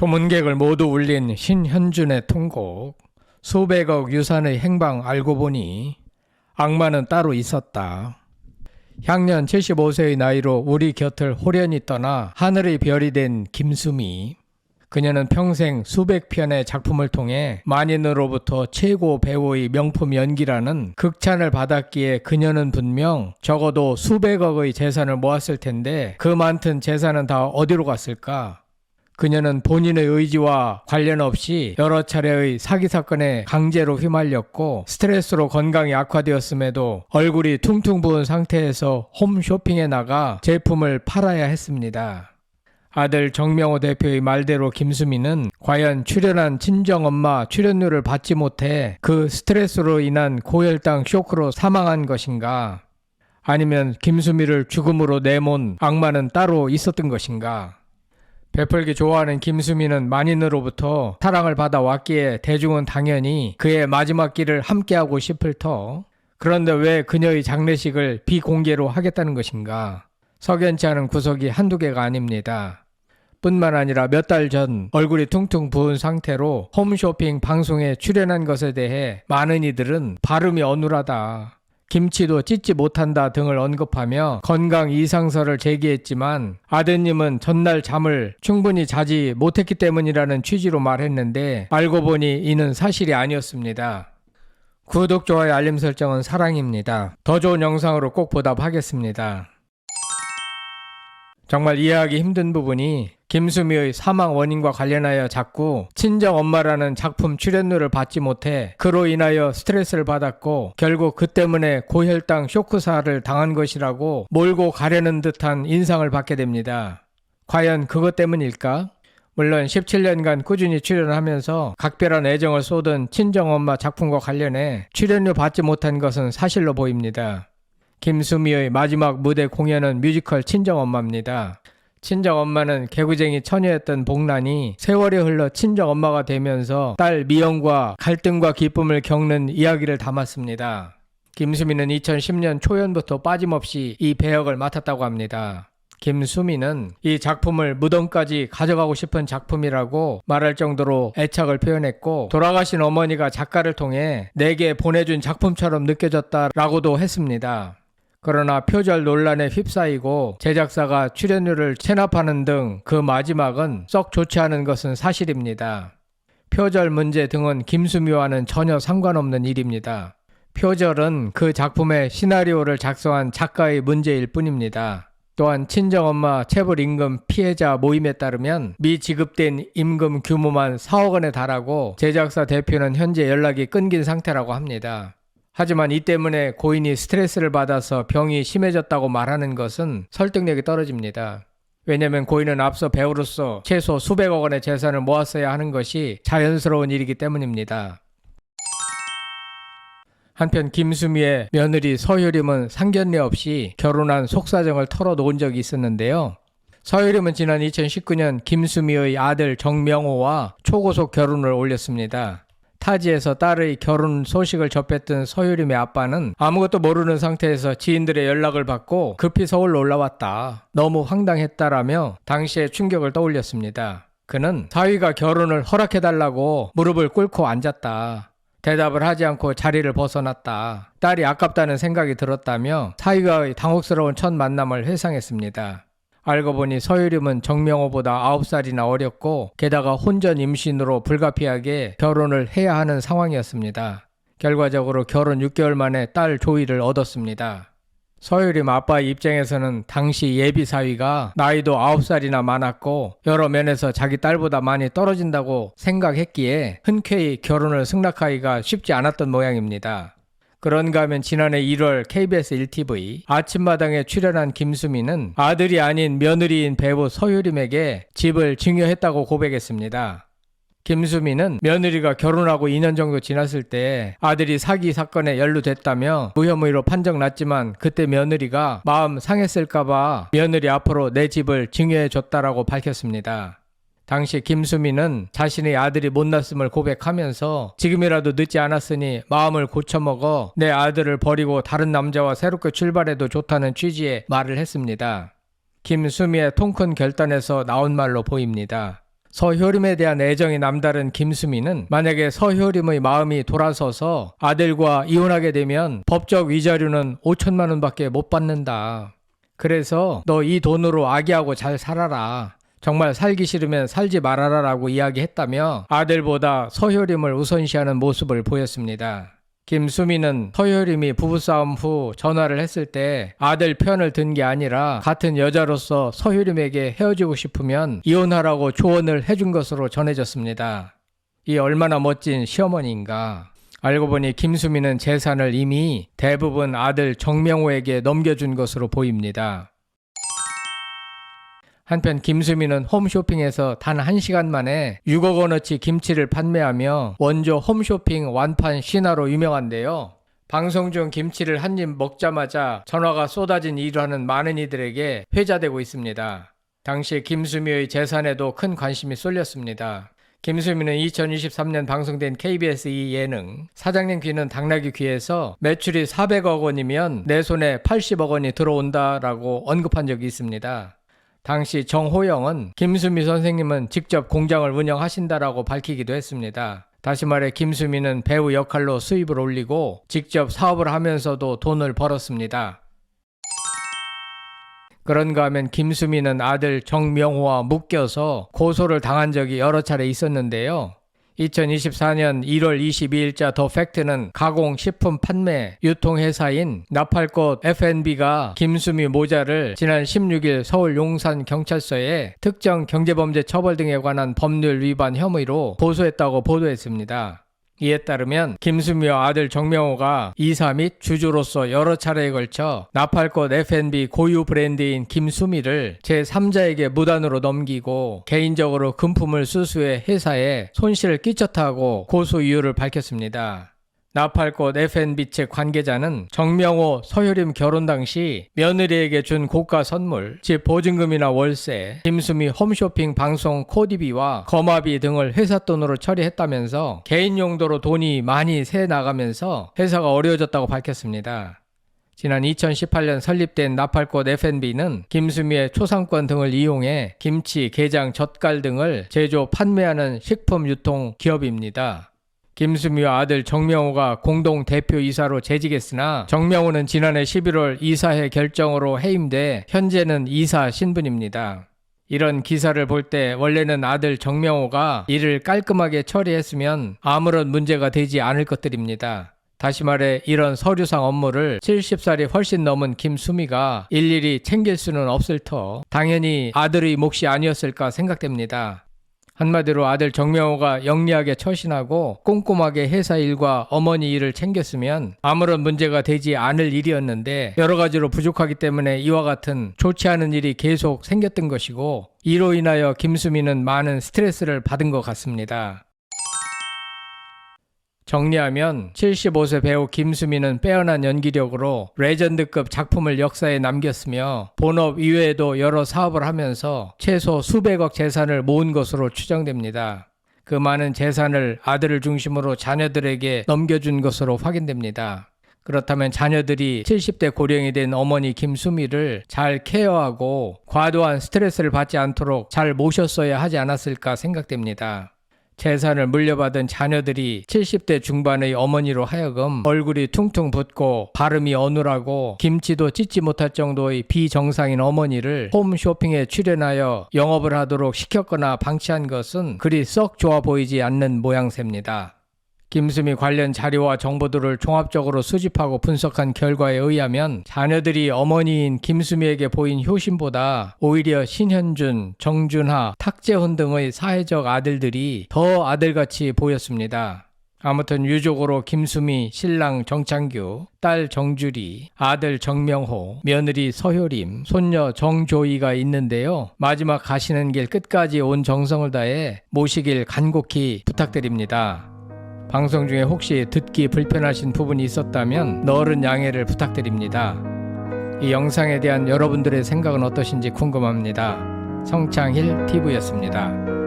조문객을 모두 울린 신현준의 통곡. 수백억 유산의 행방 알고 보니 악마는 따로 있었다. 향년 75세의 나이로 우리 곁을 호련히 떠나 하늘의 별이 된 김수미. 그녀는 평생 수백 편의 작품을 통해 만인으로부터 최고 배우의 명품 연기라는 극찬을 받았기에 그녀는 분명 적어도 수백억의 재산을 모았을 텐데 그 많던 재산은 다 어디로 갔을까? 그녀는 본인의 의지와 관련 없이 여러 차례의 사기 사건에 강제로 휘말렸고 스트레스로 건강이 악화되었음에도 얼굴이 퉁퉁 부은 상태에서 홈쇼핑에 나가 제품을 팔아야 했습니다. 아들 정명호 대표의 말대로 김수미는 과연 출연한 친정엄마 출연료를 받지 못해 그 스트레스로 인한 고혈당 쇼크로 사망한 것인가? 아니면 김수미를 죽음으로 내몬 악마는 따로 있었던 것인가? 베풀기 좋아하는 김수미는 만인으로부터 사랑을 받아왔기에 대중은 당연히 그의 마지막 길을 함께하고 싶을 터. 그런데 왜 그녀의 장례식을 비공개로 하겠다는 것인가? 석연치 않은 구석이 한두 개가 아닙니다. 뿐만 아니라 몇 달 전 얼굴이 퉁퉁 부은 상태로 홈쇼핑 방송에 출연한 것에 대해 많은 이들은 발음이 어눌하다. 김치도 찢지 못한다 등을 언급하며 건강 이상설을 제기했지만 아드님은 전날 잠을 충분히 자지 못했기 때문이라는 취지로 말했는데 알고 보니 이는 사실이 아니었습니다. 구독, 좋아요, 알림 설정은 사랑입니다. 더 좋은 영상으로 꼭 보답하겠습니다. 정말 이해하기 힘든 부분이 김수미의 사망 원인과 관련하여 자꾸 친정 엄마라는 작품 출연료를 받지 못해 그로 인하여 스트레스를 받았고 결국 그 때문에 고혈당 쇼크사를 당한 것이라고 몰고 가려는 듯한 인상을 받게 됩니다. 과연 그것 때문일까? 물론 17년간 꾸준히 출연하면서 각별한 애정을 쏟은 친정엄마 작품과 관련해 출연료 받지 못한 것은 사실로 보입니다. 김수미의 마지막 무대 공연은 뮤지컬 친정엄마입니다. 친정엄마는 개구쟁이 처녀였던 복란이 세월이 흘러 친정엄마가 되면서 딸 미영과 갈등과 기쁨을 겪는 이야기를 담았습니다. 김수미는 2010년 초연부터 빠짐없이 이 배역을 맡았다고 합니다. 김수미는 이 작품을 무덤까지 가져가고 싶은 작품이라고 말할 정도로 애착을 표현했고 돌아가신 어머니가 작가를 통해 내게 보내준 작품처럼 느껴졌다라고도 했습니다. 그러나 표절 논란에 휩싸이고 제작사가 출연료를 체납하는 등 그 마지막은 썩 좋지 않은 것은 사실입니다. 표절 문제 등은 김수미와는 전혀 상관없는 일입니다. 표절은 그 작품의 시나리오를 작성한 작가의 문제일 뿐입니다. 또한 친정엄마 체불 임금 피해자 모임에 따르면 미지급된 임금 규모만 4억 원에 달하고 제작사 대표는 현재 연락이 끊긴 상태라고 합니다. 하지만 이 때문에 고인이 스트레스를 받아서 병이 심해졌다고 말하는 것은 설득력이 떨어집니다. 왜냐하면 고인은 앞서 배우로서 최소 수백억 원의 재산을 모았어야 하는 것이 자연스러운 일이기 때문입니다. 한편 김수미의 며느리 서효림은 상견례 없이 결혼한 속사정을 털어놓은 적이 있었는데요. 서효림은 지난 2019년 김수미의 아들 정명호와 초고속 결혼을 올렸습니다. 타지에서 딸의 결혼 소식을 접했던 서유림의 아빠는 아무것도 모르는 상태에서 지인들의 연락을 받고 급히 서울로 올라왔다. 너무 황당했다라며 당시의 충격을 떠올렸습니다. 그는 사위가 결혼을 허락해달라고 무릎을 꿇고 앉았다. 대답을 하지 않고 자리를 벗어났다. 딸이 아깝다는 생각이 들었다며 사위와의 당혹스러운 첫 만남을 회상했습니다. 알고 보니 서유림은 정명호보다 9살이나 어렸고 게다가 혼전 임신으로 불가피하게 결혼을 해야 하는 상황이었습니다. 결과적으로 결혼 6개월 만에 딸 조이를 얻었습니다. 서유림 아빠의 입장에서는 당시 예비 사위가 나이도 9살이나 많았고 여러 면에서 자기 딸보다 많이 떨어진다고 생각했기에 흔쾌히 결혼을 승낙하기가 쉽지 않았던 모양입니다. 그런가 하면 지난해 1월 KBS 1TV 아침마당에 출연한 김수미는 아들이 아닌 며느리인 배우 서유림에게 집을 증여했다고 고백했습니다. 김수미는 며느리가 결혼하고 2년 정도 지났을 때 아들이 사기 사건에 연루됐다며 무혐의로 판정났지만 그때 며느리가 마음 상했을까봐 며느리 앞으로 내 집을 증여해 줬다라고 밝혔습니다. 당시 김수미는 자신의 아들이 못났음을 고백하면서 지금이라도 늦지 않았으니 마음을 고쳐먹어 내 아들을 버리고 다른 남자와 새롭게 출발해도 좋다는 취지의 말을 했습니다. 김수미의 통큰 결단에서 나온 말로 보입니다. 서효림에 대한 애정이 남다른 김수미는 만약에 서효림의 마음이 돌아서서 아들과 이혼하게 되면 법적 위자료는 5천만 원밖에 못 받는다. 그래서 너 이 돈으로 아기하고 잘 살아라. 정말 살기 싫으면 살지 말아라라고 이야기했다며 아들보다 서효림을 우선시하는 모습을 보였습니다. 김수미는 서효림이 부부싸움 후 전화를 했을 때 아들 편을 든 게 아니라 같은 여자로서 서효림에게 헤어지고 싶으면 이혼하라고 조언을 해준 것으로 전해졌습니다. 이 얼마나 멋진 시어머니인가. 알고 보니 김수미는 재산을 이미 대부분 아들 정명호에게 넘겨준 것으로 보입니다. 한편 김수미는 홈쇼핑에서 단 1시간 만에 6억 원어치 김치를 판매하며 원조 홈쇼핑 완판 신화로 유명한데요. 방송 중 김치를 한 입 먹자마자 전화가 쏟아진 일하는 많은 이들에게 회자되고 있습니다. 당시 김수미의 재산에도 큰 관심이 쏠렸습니다. 김수미는 2023년 방송된 KBS 이 예능 사장님 귀는 당나귀 귀에서 매출이 400억 원이면 내 손에 80억 원이 들어온다라고 언급한 적이 있습니다. 당시 정호영은 김수미 선생님은 직접 공장을 운영하신다라고 밝히기도 했습니다. 다시 말해 김수미는 배우 역할로 수입을 올리고 직접 사업을 하면서도 돈을 벌었습니다. 그런가 하면 김수미는 아들 정명호와 묶여서 고소를 당한 적이 여러 차례 있었는데요. 2024년 1월 22일자 더 팩트는 가공 식품 판매 유통회사인 나팔꽃 F&B가 김수미 모자를 지난 16일 서울 용산 경찰서에 특정 경제범죄 처벌 등에 관한 법률 위반 혐의로 고소했다고 보도했습니다. 이에 따르면 김수미와 아들 정명호가 이사 및 주주로서 여러 차례에 걸쳐 나팔꽃 F&B 고유 브랜드인 김수미를 제3자에게 무단으로 넘기고 개인적으로 금품을 수수해 회사에 손실을 끼쳤다고 고소 이유를 밝혔습니다. 나팔꽃 F&B 측 관계자는 정명호, 서효림 결혼 당시 며느리에게 준 고가 선물, 집 보증금이나 월세, 김수미 홈쇼핑 방송 코디비와 거마비 등을 회사 돈으로 처리했다면서 개인 용도로 돈이 많이 새 나가면서 회사가 어려워졌다고 밝혔습니다. 지난 2018년 설립된 나팔꽃 F&B는 김수미의 초상권 등을 이용해 김치, 게장, 젓갈 등을 제조, 판매하는 식품 유통 기업입니다. 김수미와 아들 정명호가 공동 대표 이사로 재직했으나 정명호는 지난해 11월 이사회 결정으로 해임돼 현재는 이사 신분입니다. 이런 기사를 볼 때 원래는 아들 정명호가 일을 깔끔하게 처리했으면 아무런 문제가 되지 않을 것들입니다. 다시 말해 이런 서류상 업무를 70살이 훨씬 넘은 김수미가 일일이 챙길 수는 없을 터 당연히 아들의 몫이 아니었을까 생각됩니다. 한마디로 아들 정명호가 영리하게 처신하고 꼼꼼하게 회사 일과 어머니 일을 챙겼으면 아무런 문제가 되지 않을 일이었는데 여러 가지로 부족하기 때문에 이와 같은 좋지 않은 일이 계속 생겼던 것이고 이로 인하여 김수미는 많은 스트레스를 받은 것 같습니다. 정리하면 75세 배우 김수미는 빼어난 연기력으로 레전드급 작품을 역사에 남겼으며 본업 이외에도 여러 사업을 하면서 최소 수백억 재산을 모은 것으로 추정됩니다. 그 많은 재산을 아들을 중심으로 자녀들에게 넘겨준 것으로 확인됩니다. 그렇다면 자녀들이 70대 고령이 된 어머니 김수미를 잘 케어하고 과도한 스트레스를 받지 않도록 잘 모셨어야 하지 않았을까 생각됩니다. 재산을 물려받은 자녀들이 70대 중반의 어머니로 하여금 얼굴이 퉁퉁 붓고 발음이 어눌하고 김치도 찢지 못할 정도의 비정상인 어머니를 홈쇼핑에 출연하여 영업을 하도록 시켰거나 방치한 것은 그리 썩 좋아 보이지 않는 모양새입니다. 김수미 관련 자료와 정보들을 종합적으로 수집하고 분석한 결과에 의하면 자녀들이 어머니인 김수미에게 보인 효심보다 오히려 신현준, 정준하, 탁재훈 등의 사회적 아들들이 더 아들같이 보였습니다. 아무튼 유족으로 김수미, 신랑 정창규, 딸 정주리, 아들 정명호, 며느리 서효림, 손녀 정조이가 있는데요. 마지막 가시는 길 끝까지 온 정성을 다해 모시길 간곡히 부탁드립니다. 방송 중에 혹시 듣기 불편하신 부분이 있었다면 너른 양해를 부탁드립니다. 이 영상에 대한 여러분들의 생각은 어떠신지 궁금합니다. 성창힐 TV였습니다.